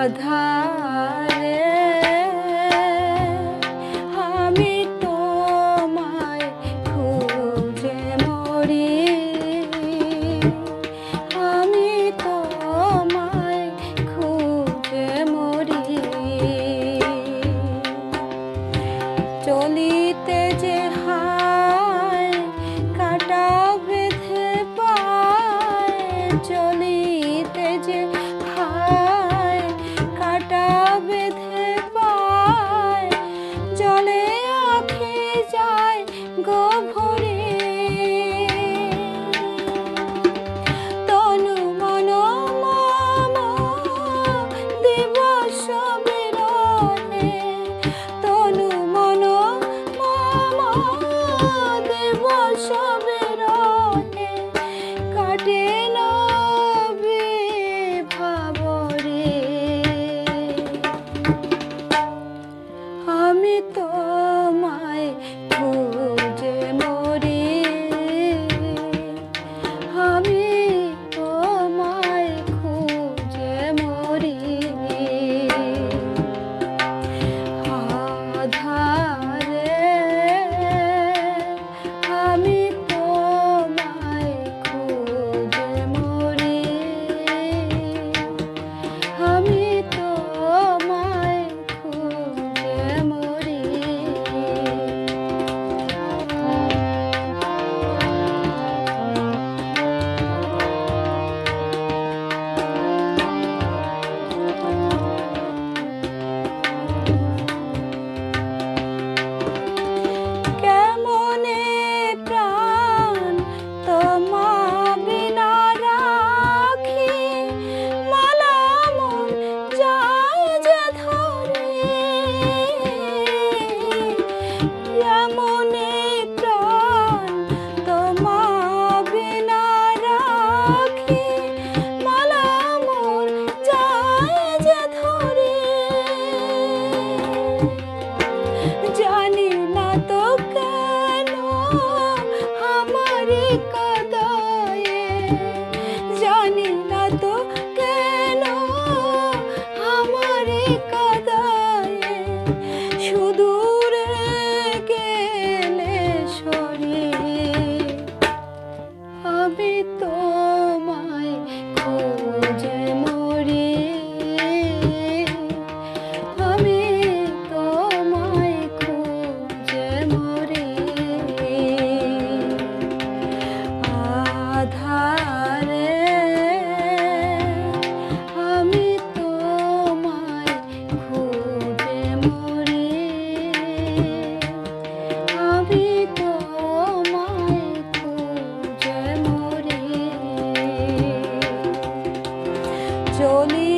আধারে আমি তোমায় খুঁজে মরি। আমি তোমায় খুঁজে মরি। চলিতে যে Oh. surely